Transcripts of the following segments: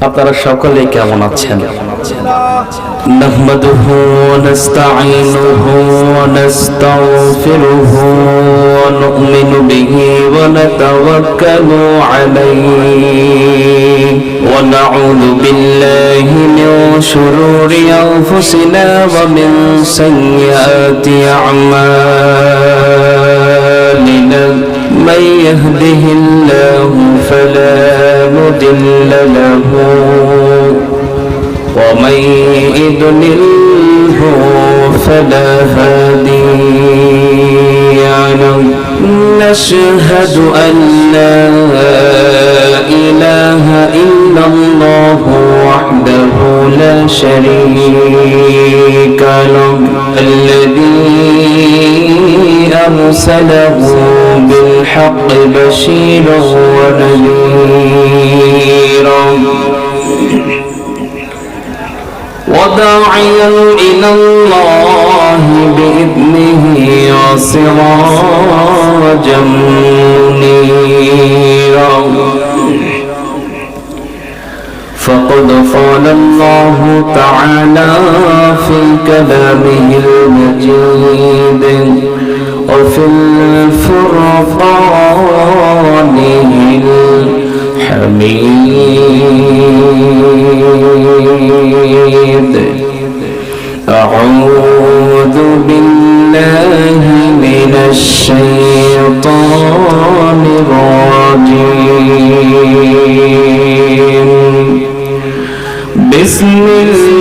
আপনারা সকলেই কেমন আছেন نحمده ونستعينه ونستغفره ونؤمن به ونتوكل عليه ونعوذ بالله من شرور أنفسنا ومن سيئات أعمالنا من يهده الله فلا مضل له. ومن يضلله فلا هادي له. نشهد أن لا إله إلا الله لا شريك له. الذي أرسله بالحق بشيرا ونذيرا وداعيا إلى الله بإذنه وسراجا منيرا. قال الله تعالى في كلامه المجيد وفي الفرقان الحميد. أعوذ بالله من الشيطان الرجيم. بسم الله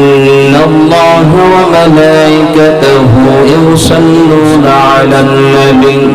إن الله وملائكته يصلون على النبي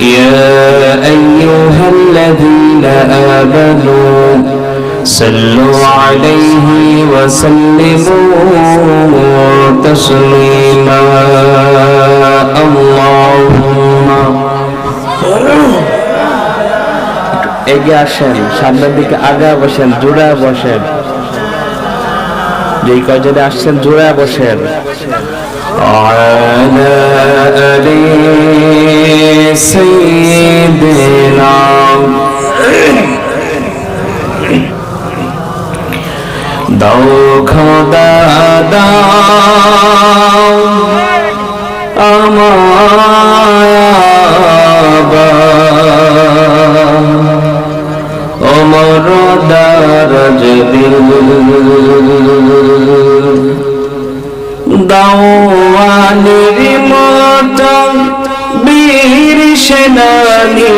يا أيها الذين آمنوا صلوا عليه وسلموا تسليما اللهم এগিয়ে আসেন সামনের দিকে আগা বসেন জোড়া বসেন যেই কয়জনে আসছেন জোড়া বসেন। দাও খোদা দাও আমার দারজ দিল দাওয়ানির মত বীর সেনানি।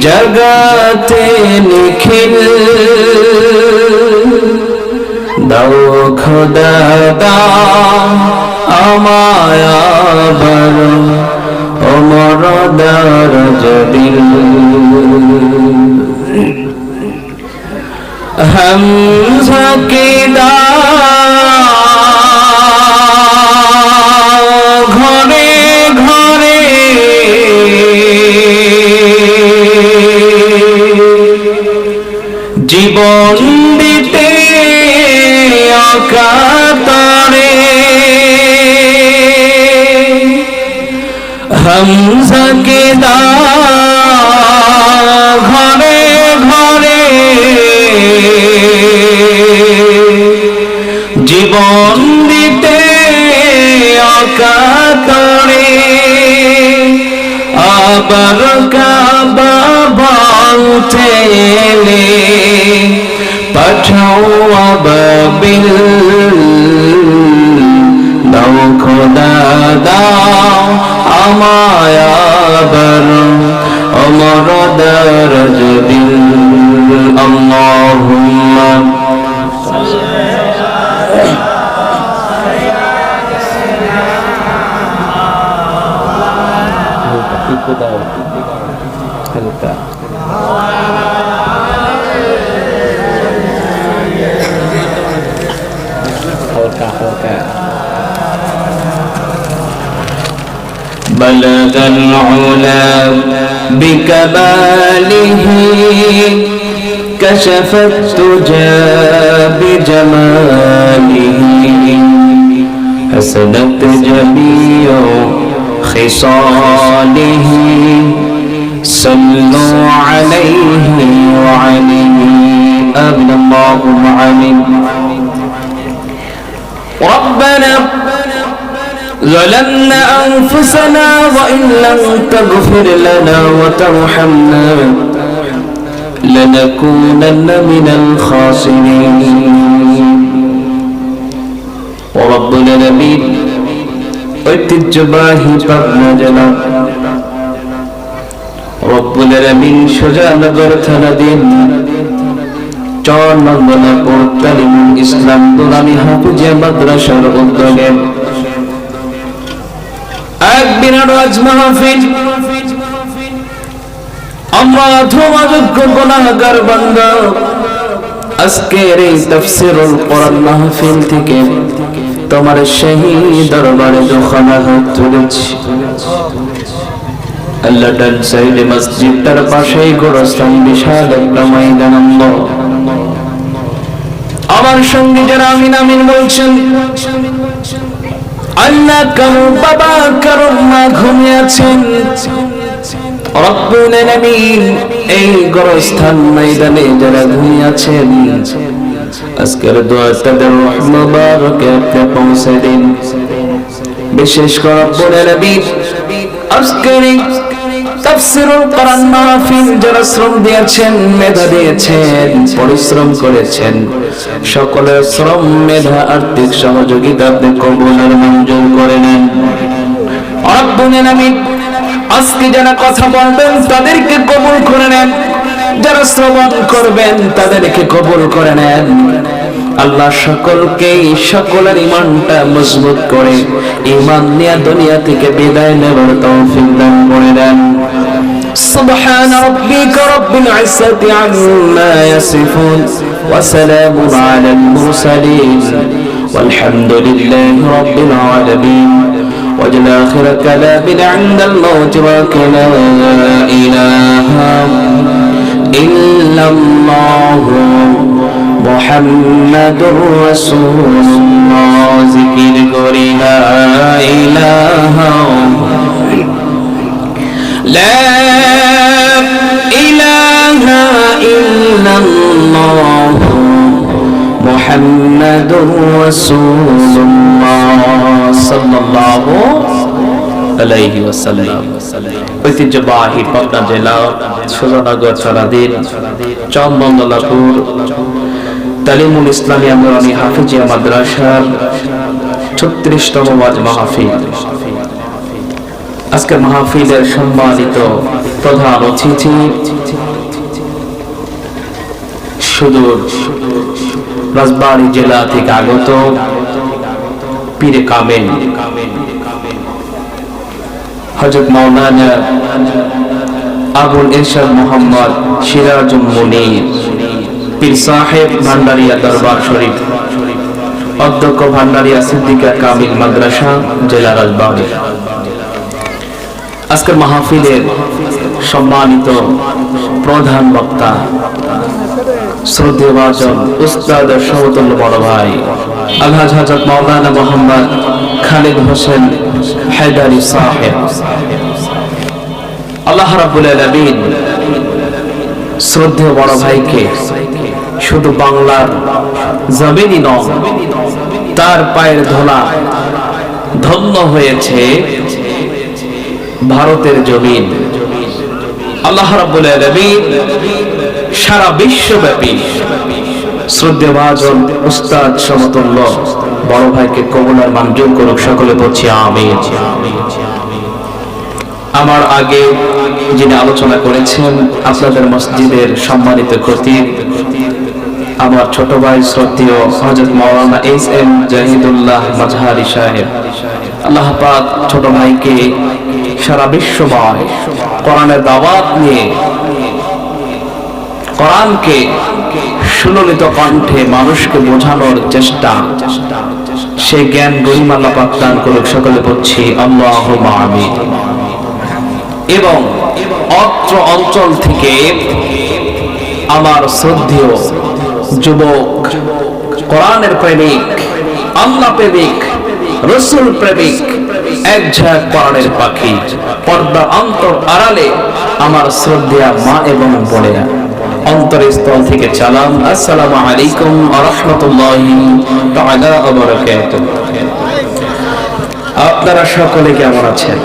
জগতে নিখিল। দাও খোদা, দাও আমায় বর অমর দিল हमजा के ঘরে ঘরে জীবন দিতে অকাতরে हमजा के দা ঘরে ঘরে জীবন দিতে অকাতরে আবার কাবা এলে পাঠাও আবাবিল بلغ العلا بكماله كشف التجى بجماله حسنت جميع خصاله صلوا عليه وعليه آمين. اللهم عليه ربنا ظلمنا أنفسنا وإن لم تغفر لنا وترحمنا لنكونن من الخاسرين ورب العالمين ঐতিহ্যবাহী পাবনা জেলা রব্বুল আলামিন সোজানগর থানাধীন চর নন্দনাপুর তালিম ইসলাম দুলামি হাফিজিয়া মাদ্রাসার উদ্যোগে এক তোমার সেই দরবারে দোখানা হাত তুলেছি। আল্লাহ সাইডে মসজিদটার পাশেই গোরস্থান, বিশাল একটা ময়দান। আমার সঙ্গে যারা আমিন আমিন বলছেন আল্লাহ কারও বাবা কারও মা ঘুমিয়ে আছেন? রব্বুল আলামিন এই গোরস্থান ময়দানে যারা ঘুমিয়ে আছেন, আজকের দোয়া তাদের মুবারকে আপনি পৌঁছে দিন। বিশেষ করে রব্বুল আলামিন আজকের তাফসীরুল কোরআন মাহফিল যারা শ্রম দিয়েছেন, মেধা দিয়েছেন, পরিশ্রম করেছেন, সকলের শ্রম, মেধা, আর্থিক সহযোগিতা আপনি কবুল আর মঞ্জুর করে নেন। রব্বুল আলামিন আজকে যারা কথা বলবেন, তাদেরকে কবুল করে নেন। যারা শ্রবণ করবেন, তাদেরকে কবুল করে নেন। আল্লাহ সকলকে সকলের ইমানটা মজবুত করে ইমান নিয়ে দুনিয়া থেকে বিদায় নেবার তৌফিক দান করে দেন। سبحان ربك رب العزة عما يصفون وسلام على المرسلين والحمد لله رب العالمين وجل آخر كلامنا عند الموت وكلا إله إلا الله محمد رسول الله. ذكر لا إله محمد رسول الله صلى الله আলাইহি ওয়াসাল্লাম ঐতিহ্যবাহী পাবনা জেলা সুজানগর চলাদিন চন্দনলাপুর তালিমুল ইসলামী আমরানি হাফিজিয়া মাদ্রাসার ছত্রিশতম ওয়াজ মাহফিল আজকের মাহফিলের সম্মানিত প্রধান অতিথি সুদূর রাজবাড়ী জেলা থেকে আগত পীরে কামেল। হজরত মাওলানা আবুল ইরশাদ মোহাম্মদ সিরাজুল মুনির, পীর সাহেব ভান্ডারিয়া দরবার শরীফ, অধ্যক্ষ ভান্ডারিয়া সিদ্দিকা কামিল মাদ্রাসা জেলা রাজবাড়ী। আজকের মাহফিলের সম্মানিত প্রধান বক্তা শুধু বাংলার জমিনই নয় তার পায়ের ধোলা ধন্য হয়েছে ভারতের জমিন আল্লাহ রাব্বুল সারা বিশ্বব্যাপী উস্তাদ সমতুল্য বড় ভাইকে মঞ্জুর করুক, সকলে বলছি আমিন। আমার আগে যিনি আলোচনা করেছেন আপনাদের মসজিদের সম্মানিত খতিব, আমার ছোট ভাই শ্রদ্ধেয় হজরত মৌলানা এস এম জাহিদুল্লাহ সাহেব। আল্লাহ পাক ছোট ভাইকে সারা বিশ্বময় কোরআনের দাওয়াত নিয়ে কোরআনকে সুললিত কণ্ঠে মানুষকে বোঝানোর চেষ্টা। সেই জ্ঞান গরিমাল্লা পাক দান করুক, সকলে বলছি আল্লাহ আমিন। এবং অত্র অঞ্চল থেকে আমার শ্রদ্ধেয় যুবক, কোরআনের প্রেমিক, আল্লাহ প্রেমিক, রসুল প্রেমিক, এক ঝাঁক কোরআনের পাখি পর্দা অন্তর আড়ালে আমার শ্রদ্ধা মা এবং বোনেরা। অন্তরস্থল থেকে চালাম আসসালামু আলাইকুম ওয়া রাহমাতুল্লাহি তাআলা ওয়া আপনারা সকলে কেমন আছেন?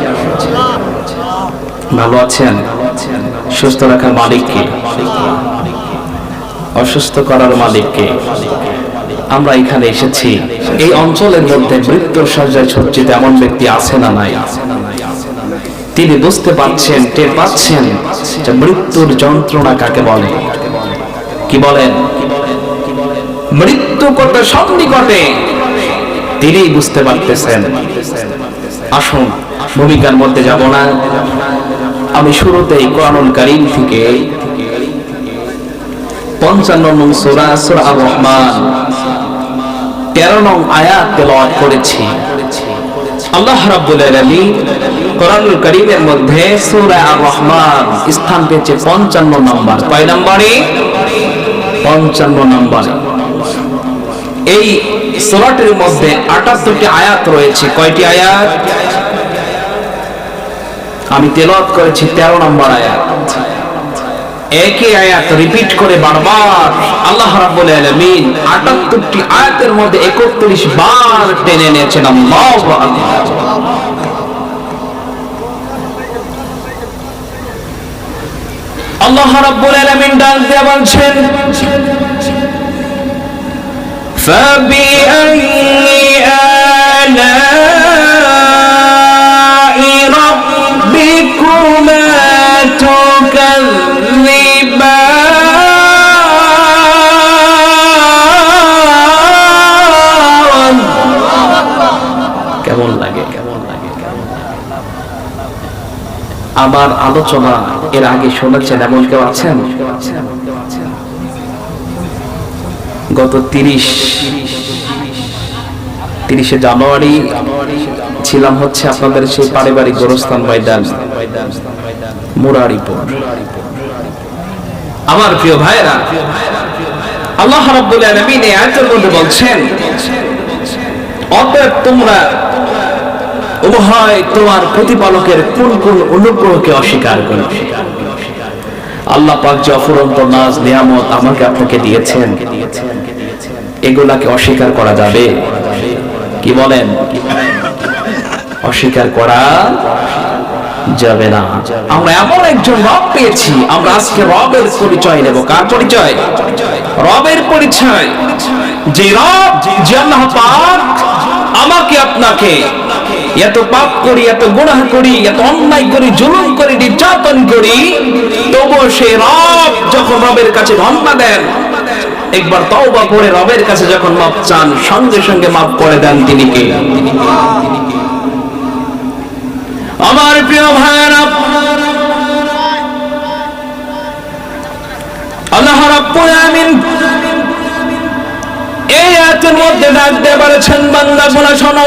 ভালো আছেন? সুস্থ রাখার মালিককে অসুস্থ করার মালিককে আমরা এখানে এসেছি। এই অঞ্চলের মধ্যে মৃত্যুর সজ্জায় সজ্জিত এমন ব্যক্তি আছে না নাই? তিনি বুঝতে পারছেন, টের পাচ্ছেন যে মৃত্যুর যন্ত্রণা কাকে বলে। কি বলেন? মৃত্যু কত সন্নিকটে তিনি বুঝতে পারতেছেন। আসুন, ভূমিকার মধ্যে যাব না। আমি শুরুতেই কোরআনুল কারীম থেকে পঞ্চান্ন নং সূরা সূরা আর রহমান তেরো নং আয়াত তেলাওয়াত করেছি। আল্লাহ রাব্বুল আলামিন কোরআনুল কারীমের মধ্যে সূরা আর রহমান স্থান পেয়েছে পঞ্চান্ন নম্বর। কয় নম্বরে? পঞ্চান্ন নম্বরে। এই সূরাটির মধ্যে আটাত্তরটি আয়াত রয়েছে। কয়টি আয়াত? আমি তেলাওয়াত করেছি তেরো নম্বর আয়াত। একই আয়াত রিপিট করে বারবার আল্লাহ রাব্বুল আলামিন 78টি আয়াতের মধ্যে 31 বার টেনে এনেছেন আল্লাহু আকবার আল্লাহ রাব্বুল আলামিন ডাক দিয়ে বলছেন فبأي آلاء কেমন লাগে? আমার আলোচনা এর আগে শুনেছেন এমন কেউ আছেন? গত তিরিশ, তিরিশে জানুয়ারি ছিলাম হচ্ছে আপনাদের সেই পারিবারিক গোরস্থান ময়দান, মুরারিপুর। আমার প্রিয় ভাইরা আল্লাহ রাব্বুল আলামিন এই আয়াতের মধ্যে বলছেন, অতএব তোমরা উভয় তোমার প্রতিপালকের কোন কোন অনুগ্রহকে অস্বীকার করো? আল্লাহ পাক যে অফুরন্ত নাজ, নিয়ামত আমাকে আপনাকে দিয়েছেন, এগুলাকে অস্বীকার করা যাবে? কি বলেন? অস্বীকার করা যাবে না। আমরা এমন একজন রব পেয়েছি, আমরা আজকে রবের পরিচয় নেব কার পরিচয়? রবের পরিচয়। যে রব, যে আল্লাহ পাক আমাকে আপনাকে এত পাপ করি, এত গুনাহ করি, এত অন্যায় করি, জুলুম করি, নির্যাতন করি, তবুও সেই রব যখন রবের কাছে ধন্যা দেন, একবার তওবা করে রবের কাছে যখন মাপ চান, সঙ্গে সঙ্গে মাপ করে দেন তিনি কে? আমার প্রিয় ভাইরা আল্লাহ রাব্বুল আমিন এই আয়াতের মধ্যে ডাক দিয়ে বলেছেন, বান্দা বলা শোনো।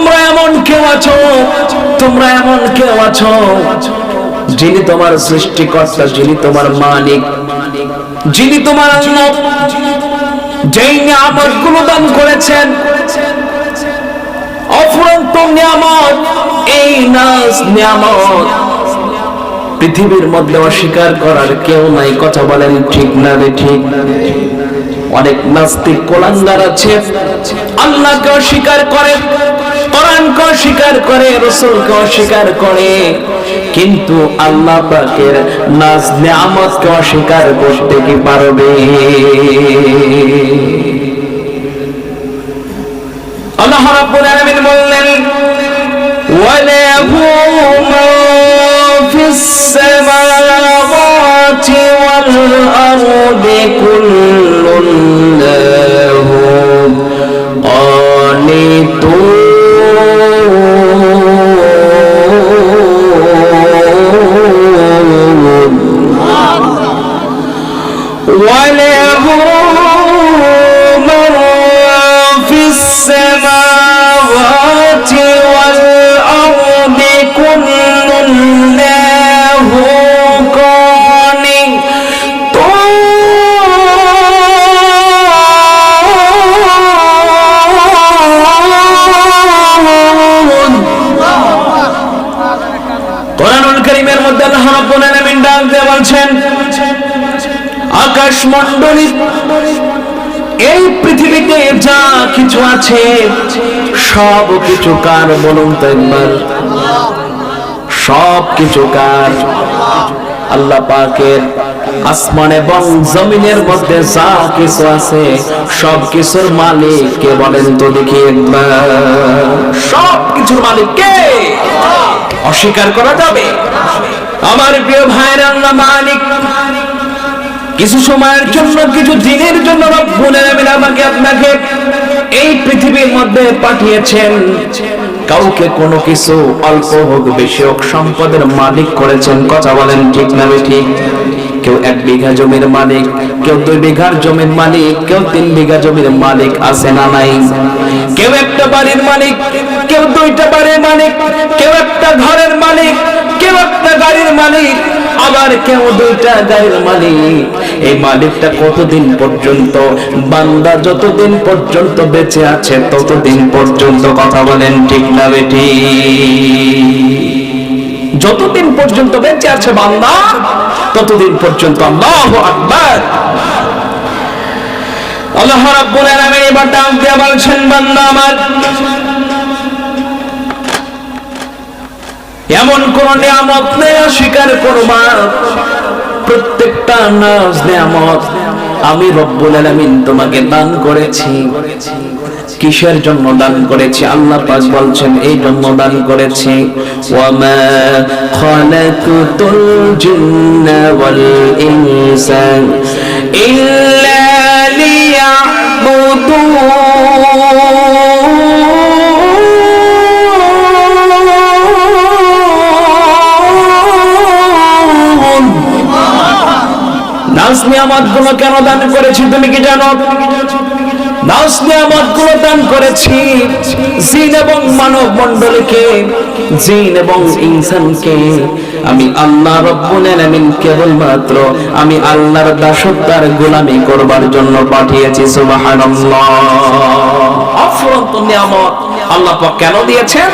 তোমরা এমন কেউ আছো? তোমরা এমন কেউ আছো? যিনি তোমার সৃষ্টিকর্তা, যিনি তোমার মালিক, যিনি তোমার আল্লাহ, যেই নিয়ামতগুলো দান করেছেন, অফুরন্ত নিয়ামত, এই নাজ নিয়ামত পৃথিবীর মধ্যে অস্বীকার করার কেউ নাই। কথা বলেন ঠিক না রে ঠিক? অনেক নাস্তিক কোলাঙ্গার আছে। আল্লাহকে অস্বীকার করে। কোরআনকে অস্বীকার করে, রসুলকে অস্বীকার করে। কিন্তু আল্লাহ পাকের নাজ নিয়ামতকে অস্বীকার করতে কি পারবে? আল্লাহ রাব্বুল আলামিন বললেন, ওয়ালা আছে। সব কিছু কার বলুন তো একবার? সব কিছু কার? আল্লাহ পাকের আসমান এবং জমিনের মধ্যে যা কিছু আছে, সব কিছুর মালিক কে বলেন তো দেখি একবার। সব কিছুর মালিক কে অস্বীকার করা যাবে। আমার প্রিয় ভাইয়ের আল্লাহ মালিক, কিছু সময়ের জন্য, কিছু দিনের জন্য রব্বুল আলামিন আমাকে আপনাকে এই পৃথিবীর মধ্যে পাঠিয়েছেন। কাউকে কোনো কিছু অল্প হোক, বেশি হোক, সম্পদের মালিক করেছেন। কথা বলেন ঠিক না ঠিক কেউ এক বিঘা জমির মালিক, কেউ দুই বিঘার জমির মালিক, কেউ তিন বিঘা জমির মালিক আছে না নাই? কেউ একটা বাড়ির মালিক, কেউ দুইটা বাড়ির মালিক, কেউ একটা ঘরের মালিক, কেউ একটা গাড়ির মালিক, আবার কেউ দুইটা গাড়ির মালিক। এই মালিকটা কতদিন পর্যন্ত, বান্দা যতদিন পর্যন্ত বেঁচে আছে ততদিন পর্যন্ত কথা বলেন ঠিক না বেটি যতদিন পর্যন্ত বেঁচে আছে বান্দা, ততদিন পর্যন্ত আল্লাহু আকবার। আল্লাহ রাব্বুল আলামিন এবার ডাক দিয়ে বলছেন, বান্দা আমার, এমন কোন নিয়ামত নেই স্বীকার করবা। প্রত্যেকটা নাজ নিয়ামত আমি রব্বুল আলামিন তোমাকে দান করেছি। কিসের জন্য দান করেছি? আল্লাহ পাক বলছেন, এই জন্য দান করেছি। ওয়ামা খালাকুতুল জিন্না ওয়াল ইনসা ইল্লা লিয়াবুদুন। নাজ নিয়ামতগুলো কেন দান করেছি তুমি কি জানো? জিন এবং মানব মণ্ডলীকে আমি কেবলমাত্র আমি আল্লাহর দাসত্বার গোলামি করবার জন্য পাঠিয়েছি, সুবহানাল্লাহ। অফরন্ত আল্লাহ কেন দিয়েছেন?